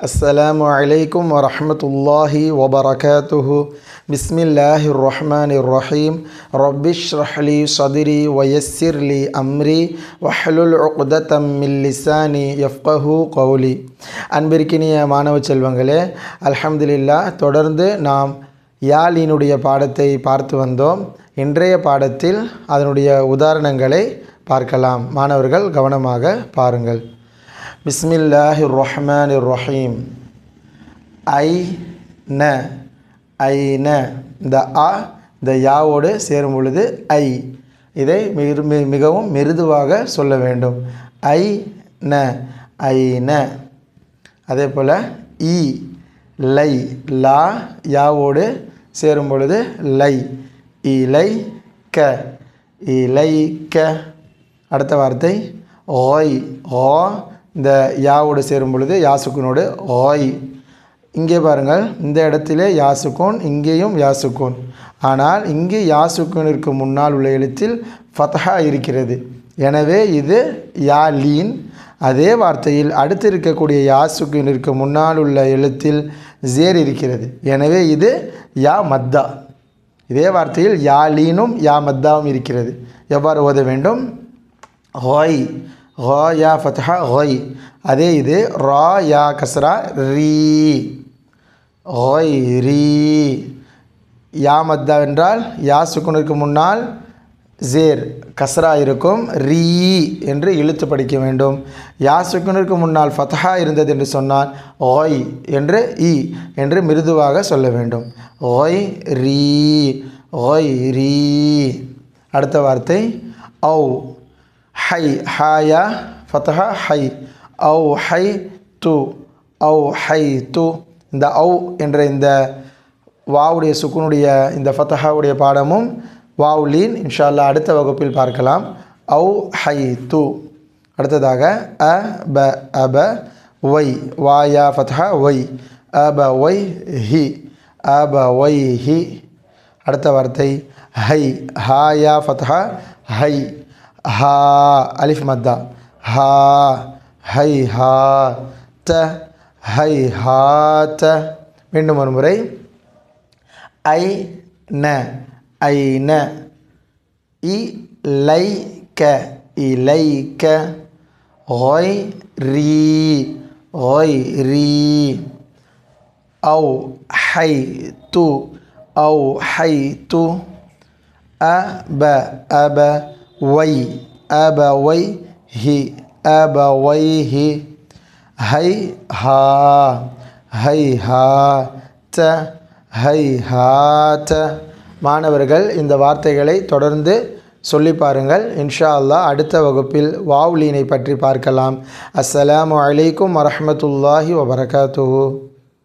السلام عليكم ورحمة الله وبركاته بسم الله الرحمن الرحيم رب اشرح لي صدري ويسر لي أمري واحلل عقدة من لساني يفقه قولي அன்பிற்கினிய மாணவ செல்வங்களே அல்ஹம்துலில்லா தொடர்ந்து நாம் யாழினுடைய பாடத்தை பார்த்து வந்தோம் இன்றைய பாடத்தில் அதனுடைய உதாரணங்களை பார்க்கலாம் மாணவர்கள் கவனமாக பாருங்கள் பிஸ்மில்லாஹி ரஹ்மான் ரஹீம் ஐ ந ஐ ந இந்த ஆ இந்த யாவோடு சேரும் பொழுது ஐ. இதை மிகவும் மிருதுவாக சொல்ல வேண்டும். ஐ ந ஐ ந அதே போல் இ லை லா யாவோடு சேரும் பொழுது லை. இலை க. இலை க. அடுத்த வார்த்தை ஓய் ஓ. இந்த யாவோடு சேரும் பொழுது யாசுக்குனோடு ஓய் இங்கே பாருங்கள் இந்த இடத்திலே யாசுக்கோன் இங்கேயும் யாசுக்கோன். ஆனால் இங்கே யாசுக்கோனிற்கு முன்னால் உள்ள எழுத்தில் ஃபத்ஹா இருக்கிறது. எனவே இது யா லீன் அதே வார்த்தையில் அடுத்து இருக்கக்கூடிய யாசுக்குனிற்கு முன்னால் உள்ள எழுத்தில் ஜேர் இருக்கிறது. எனவே இது யா மத்தா. இதே வார்த்தையில் யா லீனும் யா மத்தாவும் இருக்கிறது. எவ்வாறு ஓத வேண்டும்? ஹோய் ஹா யா ஃபத்ஹா ஹொய் அதே இது ரா யா கஸ்ரா ரீ. ஹொய் ரீ யா மத்தா என்றால் யா சுக்குனுக்கு முன்னால் ஜேர். கஸ்ரா இருக்கும் ரீ என்று இழுத்து படிக்க வேண்டும். யா சுக்குனுக்கு முன்னால் ஃபத்ஹா இருந்தது என்று சொன்னால் ஓய் என்று இ என்று மிருதுவாக சொல்ல வேண்டும். ஓய் ரீ ஓய் ரீ அடுத்த வார்த்தை ஔ. ஹை ஹாயா ஃபத்ஹா ஹை ஔ ஹை து ஔ ஹை து இந்த ஔ என்ற இந்த வாவுடைய சுக்குனுடைய இந்த ஃபத்தஹாவுடைய பாடமும் வாவுலீன் இன்ஷா அல்லாஹ் அடுத்த வகுப்பில் பார்க்கலாம். ஔ ஹை து அடுத்ததாக அ ப அப ஒய் வாயா ஃபத்ஹா ஒய் அப ஒய் ஹி. அப ஒய் ஹி. அடுத்த வார்த்தை ஹை. ஹாயா ஃபத்ஹா ஹை. ஹா அலிஃப் மத்தா ஹா ஹை ஹா த ஹை ஹா த மீண்டும் ஒரு முறை ஐ ந ஐ ந இ லை க இலை க ஒய் ரீ ஒய் ரீ أو حيت أو حيت أبا أبا ஒய் அப ஒய் ஹி அப ஒய் ஹி ஹை ஹா ஹை ஹா த ஹை ஹா த. மாணவர்கள் இந்த வார்த்தைகளை தொடர்ந்து சொல்லி பாருங்கள். இன்ஷா அல்லா அடுத்த வகுப்பில் வாவ்லீனை பற்றி பார்க்கலாம். அஸ்ஸலாமு அலைக்கும் வரமத்துல்லாஹி வபரகாத்து